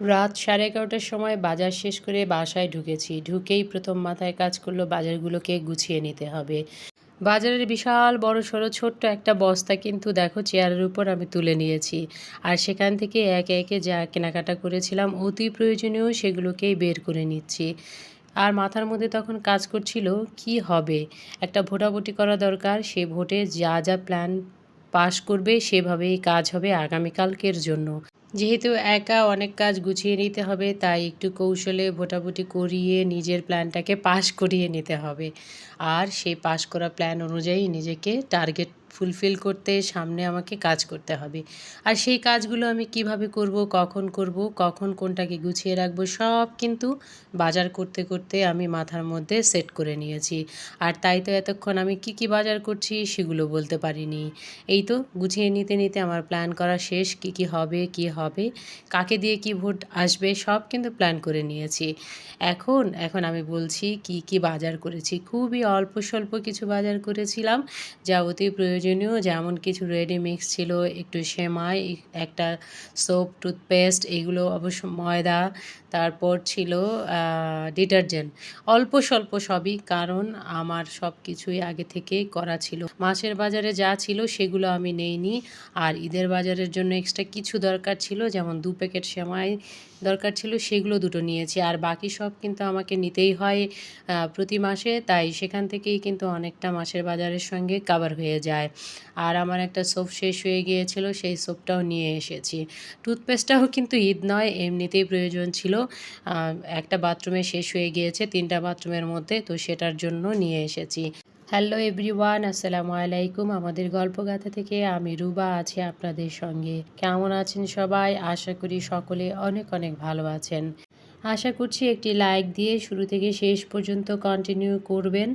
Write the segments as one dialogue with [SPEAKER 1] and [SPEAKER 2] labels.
[SPEAKER 1] রাত সাড়ে এগারোটার সময় বাজার শেষ করে বাসায় ঢুকেছি। ঢুকেই প্রথম মাথায় কাজ করল বাজারগুলোকে গুছিয়ে নিতে হবে। বাজারের বিশাল বড় সড়ো ছোট্ট একটা বস্তা কিন্তু দেখো চেয়ারের উপর আমি তুলে নিয়েছি। আর সেখান থেকে একে একে যা কেনাকাটা করেছিলাম অতি প্রয়োজনীয় সেগুলোকেই বের করে নিচ্ছি। আর মাথার মধ্যে তখন কাজ করছিল, কি হবে? একটা ভোটাভুটি করা দরকার, সে ভোটে যা যা প্ল্যান পাশ করবে সেভাবেই কাজ হবে আগামীকালকের জন্য। যেহেতু একা অনেক কাজ গুছিয়ে নিতে হবে, তাই একটু কৌশলে ভোটাভুটি করিয়ে নিজের প্ল্যানটাকে পাশ করিয়ে নিতে হবে। আর সেই পাশ করা প্ল্যান অনুযায়ী নিজেকে টার্গেট ফুলফিল করতে সামনে আমাকে কাজ করতে হবে। আর সেই কাজগুলো আমি কীভাবে করব, কখন করব, কখন কোনটাকে গুছিয়ে রাখব, সব কিন্তু বাজার করতে করতে আমি মাথার মধ্যে সেট করে নিয়েছি। আর তাই তো এতক্ষণ আমি কি কি বাজার করছি সেগুলো বলতে পারিনি। এই তো গুছিয়ে নিতে নিতে আমার প্ল্যান করা শেষ, কি কি হবে কি হবে, কাকে দিয়ে কি ভোট আসবে সব কিন্তু প্ল্যান করে নিয়েছি। এখন এখন আমি বলছি কি কি বাজার করেছি। খুবই অল্প স্বল্প কিছু বাজার করেছিলাম যা অতি প্রয়োজনীয় যেমন কিছু রেডি মিক্স ছিল, একটু সেমাই, একটা সোপ টুথপেস্ট এগুলো অবশ্য ময়দা, তারপর ছিল ডিটারজেন্ট অল্প স্বল্প সবই, কারণ আমার সব কিছুই আগে থেকেই করা ছিল। মাছের বাজারে যা ছিল সেগুলো আমি নেইনি। আর ঈদের বাজারের জন্য এক্সট্রা কিছু দরকার ছিল, যেমন দু প্যাকেট সেমাই দরকার ছিল, সেগুলো দুটো নিয়েছি। আর বাকি সব কিন্তু আমাকে নিতেই হয় প্রতি মাসে, তাই সেখান থেকেই কিন্তু অনেকটা মাছের বাজারের সঙ্গে কাভার হয়ে যায়। আর আমার একটা সোপ শেষ হয়ে গিয়েছিল, সেই সোপটাও নিয়ে এসেছি। টুথপেস্টটাও কিন্তু ঈদ নয়, এমনিতেই প্রয়োজন ছিল। একটা বাথরুমে শেষ হয়ে গিয়েছে, তিনটা বাথরুমের মধ্যে, তো সেটার জন্য নিয়ে এসেছি। হ্যালো এভরিওয়ান আসসালামু আলাইকুম। আমাদের গল্পগাথা থেকে আমি রুবা আছি আপনাদের সঙ্গে। কেমন আছেন সবাই? আশা করি সকলে অনেক অনেক ভালো আছেন। আশা করছি একটি লাইক দিয়ে শুরু থেকে শেষ পর্যন্ত কন্টিনিউ করবেন।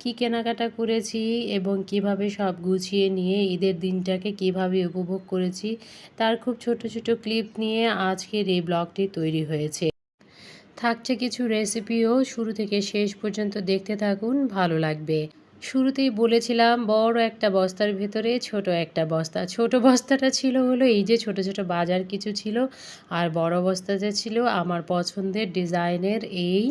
[SPEAKER 1] কি কেনাকাটা করেছি এবং কীভাবে সব গুছিয়ে নিয়ে ঈদের দিনটাকে কীভাবে উপভোগ করেছি, তার খুব ছোট ছোট ক্লিপ নিয়ে আজকের এই ব্লগটি তৈরি হয়েছে। থাকছে কিছু রেসিপিও শুরু থেকে শেষ পর্যন্ত দেখতে থাকুন, ভালো লাগবে। শুরুতেই বলেছিলাম, বড় একটা বস্তার ভেতরে ছোট একটা বস্তা। ছোট বস্তাটা ছিল হলো এই যে ছোট ছোট বাজার কিছু ছিল আর বড় বস্তা বস্তাটা ছিল আমার পছন্দের ডিজাইনের এই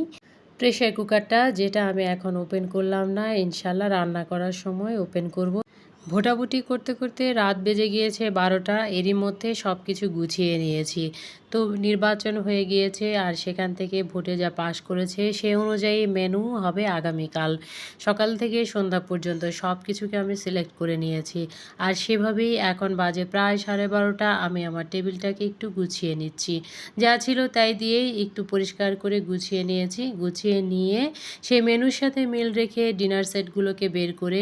[SPEAKER 1] প্রেশার কুকারটা, যেটা আমি এখন ওপেন করলাম না। ইনশাল্লাহ রান্না করার সময় ওপেন করব। ভোটাভুটি করতে করতে রাত বেজে গিয়েছে বারোটা। এরই মধ্যে সব কিছু গুছিয়ে নিয়েছি। তো নির্বাচন হয়ে গিয়েছে আর সেখান থেকে ভোটে যা পাশ করেছে সে অনুযায়ী মেনু হবে আগামীকাল। সকাল থেকে সন্ধ্যা পর্যন্ত সব কিছুকে আমি সিলেক্ট করে নিয়েছি। আর সেভাবেই এখন বাজে প্রায় সাড়ে বারোটা। আমি আমার টেবিলটাকে একটু গুছিয়ে নিচ্ছি। যা ছিল তাই দিয়েই একটু পরিষ্কার করে গুছিয়ে নিয়েছি। গুছিয়ে নিয়ে সেই মেনুর সাথে মিল রেখে ডিনার সেটগুলোকে বের করে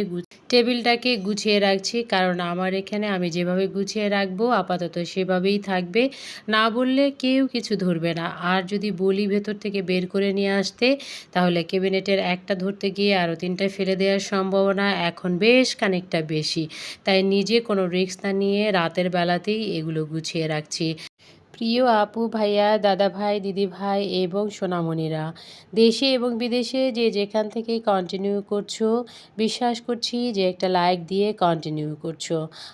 [SPEAKER 1] টেবিলটাকে গুছিয়ে রাখছি, কারণ আমার এখানে আমি যেভাবে গুছিয়ে রাখব আপাতত সেভাবেই থাকবে। না বললে কেউ কিছু ধরবে না। আর যদি বলি ভেতর থেকে বের করে নিয়ে আসতে, তাহলে ক্যাবিনেটের একটা ধরতে গিয়ে আরও তিনটা ফেলে দেওয়ার সম্ভাবনা এখন বেশ খানিকটা বেশি। তাই নিজে কোনো রিস্ক না নিয়ে রাতের বেলাতেই এগুলো গুছিয়ে রাখছি। প্রিয় আপু ভাইয়া, দাদা ভাই, দিদি ভাই এবং সোনামণিরা, দেশে এবং বিদেশে যে যেখান থেকে কন্টিনিউ করছ, বিশ্বাস করছি যে একটা লাইক দিয়ে কন্টিনিউ করছ।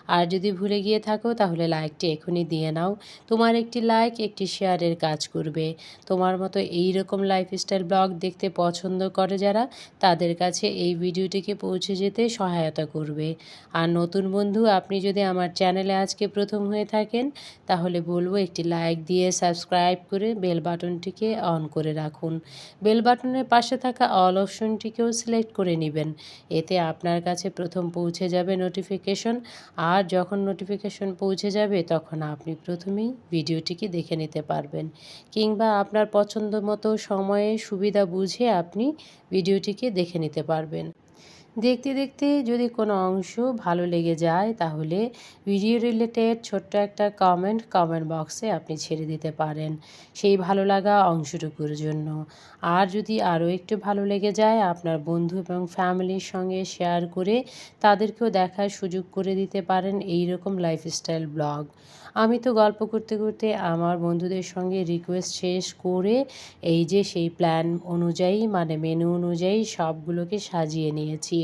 [SPEAKER 1] আর যদি ভুলে গিয়ে থাকো, তাহলে লাইকটি এখনই দিয়ে নাও। তোমার একটি লাইক একটি শেয়ারের কাজ করবে। তোমার মতো এই রকম লাইফস্টাইল ব্লগ দেখতে পছন্দ করে যারা, তাদের কাছে এই ভিডিওটিকে পৌঁছে যেতে সহায়তা করবে। আর নতুন বন্ধু, আপনি যদি আমার চ্যানেলে আজকে প্রথম হয়ে থাকেন, তাহলে বলব একটি লাইক দিয়ে সাবস্ক্রাইব করে বেল বাটনটিকে অন করে রাখুন। বেল বাটনের পাশে থাকা অল অপশনটিকেও সিলেক্ট করে নেবেন। এতে আপনার কাছে প্রথম পৌঁছে যাবে নোটিফিকেশন আর যখন নোটিফিকেশন পৌঁছে যাবে, তখন আপনি প্রথমেই ভিডিওটিকে দেখে নিতে পারবেন। কিংবা আপনার পছন্দ মতো সময়ে সুবিধা বুঝে আপনি ভিডিওটিকে দেখে নিতে পারবেন। দেখতে দেখতে যদি কোনো অংশ ভালো লেগে যায়, তাহলে ভিডিও রিলেটেড ছোট্ট একটা কমেন্ট কমেন্ট বক্সে আপনি ছেড়ে দিতে পারেন। সেই ভালো লাগা অংশটুকুর জন্য। আর যদি আরও একটু ভালো লেগে যায়, আপনার বন্ধু এবং ফ্যামিলির সঙ্গে শেয়ার করে তাদেরকেও দেখার সুযোগ করে দিতে পারেন এই রকম লাইফস্টাইল ব্লগ আমি তো গল্প করতে করতে আমার বন্ধুদের সঙ্গে রিকোয়েস্ট শেষ করে এই যে সেই প্ল্যান অনুযায়ী মানে মেনু অনুযায়ী সবগুলোকে সাজিয়ে নিয়েছি। নিয়েছি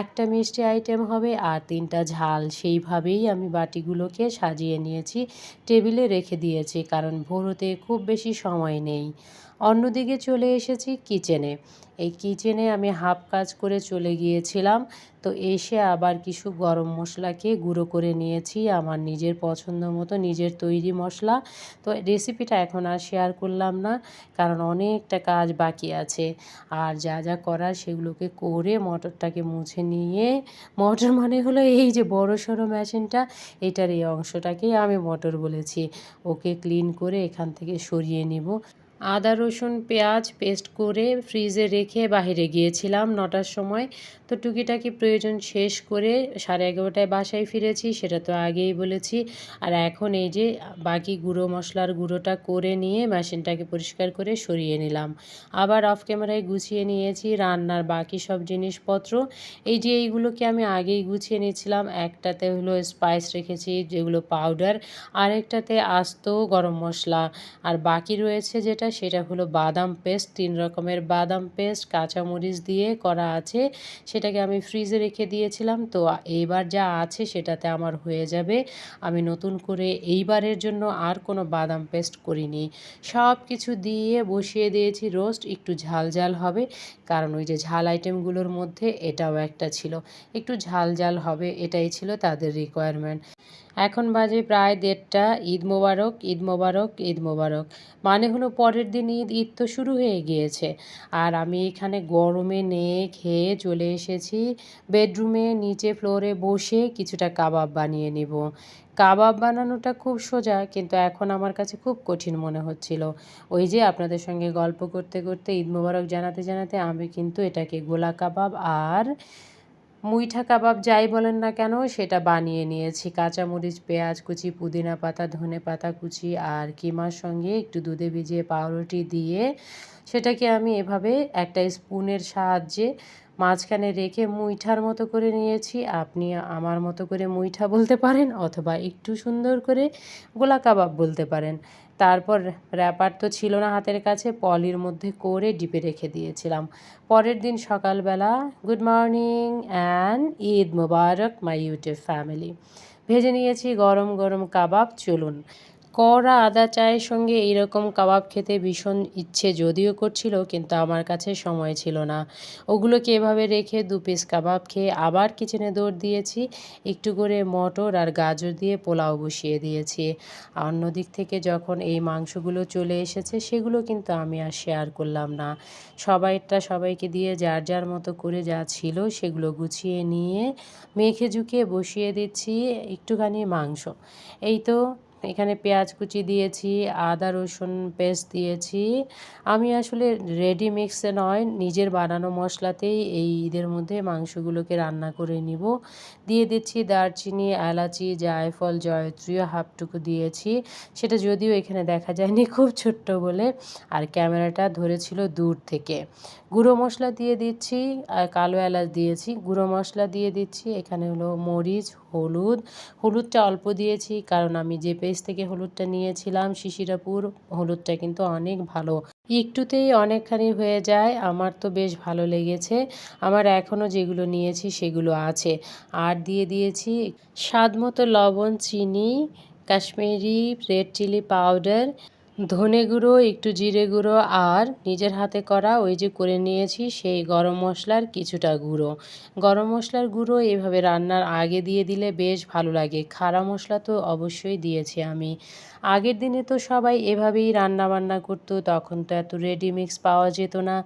[SPEAKER 1] একটা মিষ্টি আইটেম হবে আর তিনটা ঝাল। সেইভাবেই আমি বাটিগুলোকে সাজিয়ে নিয়েছি, টেবিলে রেখে দিয়েছি কারণ ভোরোতে খুব বেশি সময় নেই। অন্যদিকে চলে এসেছি কিচেনে। এই কিচেনে আমি হাফ কাজ করে চলে গিয়েছিলাম। তো এসে আবার কিছু গরম মশলাকে গুঁড়ো করে নিয়েছি, আমার নিজের পছন্দ মতো নিজের তৈরি মশলা। তো রেসিপিটা এখন আর শেয়ার করলাম না, কারণ অনেকটা কাজ বাকি আছে। আর যা যা করার সেগুলোকে করে মটরটাকে মুছে নিয়ে, মটর মানে হলো এই যে বড় সড়ো মেশিনটা, এটার এই অংশটাকেই আমি মটর বলেছি। ওকে ক্লিন করে এখান থেকে সরিয়ে নিব। আদা, রসুন, পেঁয়াজ পেস্ট করে ফ্রিজে রেখে বাহিরে গিয়েছিলাম নটার সময়। তো টুকিটাকি প্রয়োজন শেষ করে সাড়ে এগারোটায় বাসায় ফিরেছি, সেটা তো আগেই বলেছি। আর এখন এই যে বাকি গুঁড়ো মশলার গুঁড়োটা করে নিয়ে মেশিনটাকে পরিষ্কার করে সরিয়ে নিলাম। আবার অফ ক্যামেরায় গুছিয়ে নিয়েছি রান্নার বাকি সব জিনিসপত্র। এই যে এইগুলোকে আমি আগেই গুছিয়ে নিয়েছিলাম, একটাতে হলো স্পাইস রেখেছি যেগুলো পাউডার আরেকটাতে আস্ত গরম মশলা। আর বাকি রয়েছে যেটা সেটা হলো বাদাম পেস্ট, তিন রকমের বাদাম পেস্ট, কাঁচামরিচ দিয়ে করা আছে। সেটাকে আমি ফ্রিজে রেখে দিয়েছিলাম। তো এইবার যা আছে সেটাতে আমার হয়ে যাবে। আমি নতুন করে এইবারের জন্য আর কোনো বাদাম পেস্ট করিনি। সব কিছু দিয়ে বসিয়ে দিয়েছি রোস্ট। একটু ঝাল ঝাল হবে। কারণ ওই যে ঝাল আইটেমগুলোর মধ্যে এটাও একটা ছিল। একটু ঝাল ঝাল হবে, এটাই ছিল তাদের রিকোয়ারমেন্ট এখন বাজে প্রায় দেড়টা, ঈদ মোবারক ঈদ মোবারক ঈদ মোবারক। মানে হলো পরের দিন ঈদ ঈদ তো শুরু হয়ে গিয়েছে। আর আমি এখানে গরমে নিয়ে খেয়ে চলে এসেছি। বেডরুমে নিচে ফ্লোরে বসে কিছুটা কাবাব বানিয়ে নিব। কাবাব বানানোটা খুব সোজা, কিন্তু এখন আমার কাছে খুব কঠিন মনে হচ্ছিল। ওই যে আপনাদের সঙ্গে গল্প করতে করতে, ঈদ মোবারক জানাতে জানাতে আমি কিন্তু এটাকে গোলা কাবাব আর মুইঠা কাবাব যাই বলেন না কেন, সেটা বানিয়ে নিয়েছি। কাঁচামরিচ, পেঁয়াজ কুচি, পুদিনা পাতা, ধনে পাতা কুচি আর কিমার সঙ্গে একটু দুধে ভিজিয়ে পাউরুটি দিয়ে সেটাকে আমি এভাবে একটা স্পুনের সাহায্যে মাঝখানে রেখে মুইঠার মতো করে নিয়েছি। আপনি আমার মতো করে মুইঠা বলতে পারেন অথবা একটু সুন্দর করে গোলা কাবাব বলতে পারেন। তারপর র্যাপার তো ছিল না হাতের কাছে, পলির মধ্যে করে ডিপে রেখে দিয়েছিলাম। পরের দিন সকালবেলা good morning and Eid Mubarak my YouTube family ভেজে নিয়েছি গরম গরম কাবাব, চলুন। কড়া আদা চায়ের সঙ্গে এইরকম কাবাব খেতে ভীষণ ইচ্ছে যদিও করছিল, কিন্তু আমার কাছে সময় ছিল না। ওগুলোকে এভাবে রেখে দু পিস কাবাব খেয়ে আবার কিচেনে দৌড় দিয়েছি। একটু করে মটর আর গাজর দিয়ে পোলাও বসিয়ে দিয়েছি। অন্যদিক থেকে যখন এই মাংসগুলো চলে এসেছে, সেগুলো কিন্তু আমি আর শেয়ার করলাম না। সবাইটা সবাইকে দিয়ে যার যার মতো করে যা ছিল, সেগুলো গুছিয়ে নিয়ে মেখে ঝুঁকিয়ে বসিয়ে দিচ্ছি একটুখানি মাংস। এই তো এখানে পেঁয়াজ কুচি দিয়েছি, আদা, রসুন পেস্ট দিয়েছি। আমি আসলে রেডি মিক্সে নয়, নিজের বানানো মশলাতেই এই ঈদের মধ্যে মাংসগুলোকে রান্না করে নিব। দিয়ে দিচ্ছি দারচিনি, এলাচি, জায়ফল জয়ত্রীয় হাফটুকু দিয়েছি। সেটা যদিও এখানে দেখা যায়নি খুব ছোট্ট বলে, আর ক্যামেরাটা ধরেছিল দূর থেকে। গুঁড়ো মশলা দিয়ে দিচ্ছি আর কালো এলাচ দিয়েছি, গুঁড়ো মশলা দিয়ে দিচ্ছি, এখানে হলো মরিচ হলুদ। হলুদটা অল্প দিয়েছি কারণ আমি যে পেজ থেকে হলুদটা নিয়েছিলাম শিশিরাপুর, হলুদটা কিন্তু অনেক ভালো। একটুতেই অনেকখানি হয়ে যায়, আমার তো বেশ ভালো লেগেছে। আমার এখনও যেগুলো নিয়েছি সেগুলো আছে। আর দিয়ে দিয়েছি স্বাদ মতো লবণ, চিনি, কাশ্মীরি রেড চিলি পাউডার ধনে গুঁড়ো, একটু জিরে গুঁড়ো আর নিজের হাতে করা ওই যে করে নিয়েছি সেই গরম মশলার কিছুটা গুঁড়ো। গরম মশলার গুঁড়ো এভাবে রান্নার আগে দিয়ে দিলে বেশ ভালো লাগে। খাড়া মশলা তো অবশ্যই দিয়েছি আমি। আগের দিনে তো সবাই এভাবেই রান্না বান্না করতো, তখন তো এত রেডি মিক্স পাওয়া যেত না।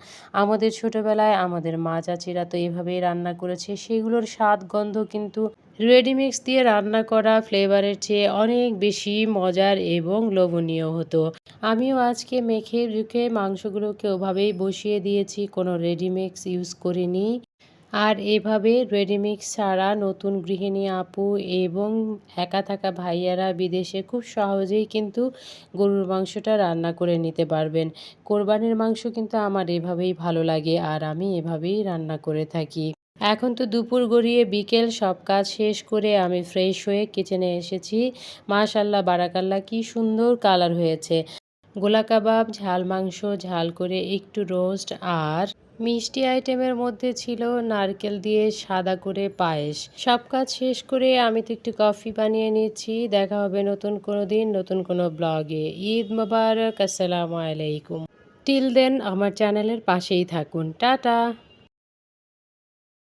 [SPEAKER 1] আমাদের ছোটোবেলায় আমাদের মা চাচিরা তো এভাবেই রান্না করেছে, সেগুলোর স্বাদ গন্ধ কিন্তু রেডিমিক্স দিয়ে রান্না করা ফ্লেভারের চেয়ে অনেক বেশি মজার এবং লোভনীয় হতো। আমিও আজকে মেখে ঝুঁকে মাংসগুলোকে ওভাবেই বসিয়ে দিয়েছি, কোনো রেডিমিক্স ইউজ করিনি। আর এভাবে রেডিমিক্স ছাড়া নতুন গৃহিণী আপু এবং একা থাকা ভাইয়ারা বিদেশে খুব সহজেই কিন্তু গরুর মাংসটা রান্না করে নিতে পারবেন। কোরবানির মাংস কিন্তু আমার এভাবেই ভালো লাগে আর আমি এভাবেই রান্না করে থাকি। এখন তো দুপুর গড়িয়ে বিকেল, সব কাজ শেষ করে আমি ফ্রেশ হয়ে কিচেনে এসেছি। মাশাল্লাহ, বারাকাল্লা, কি সুন্দর কালার হয়েছে। গোলা কাবাব, ঝাল মাংস, ঝাল করে একটু রোস্ট আর মিষ্টি আইটেমের মধ্যে ছিল নারকেল দিয়ে সাদা করে পায়েস। সব কাজ শেষ করে আমি তো একটু কফি বানিয়ে নিচ্ছি। দেখা হবে নতুন কোনো দিন, নতুন কোনো ব্লগে। ঈদ মোবারক, আসসালামু আলাইকুম। টিল দেন আমার চ্যানেলের পাশেই থাকুন। টাটা!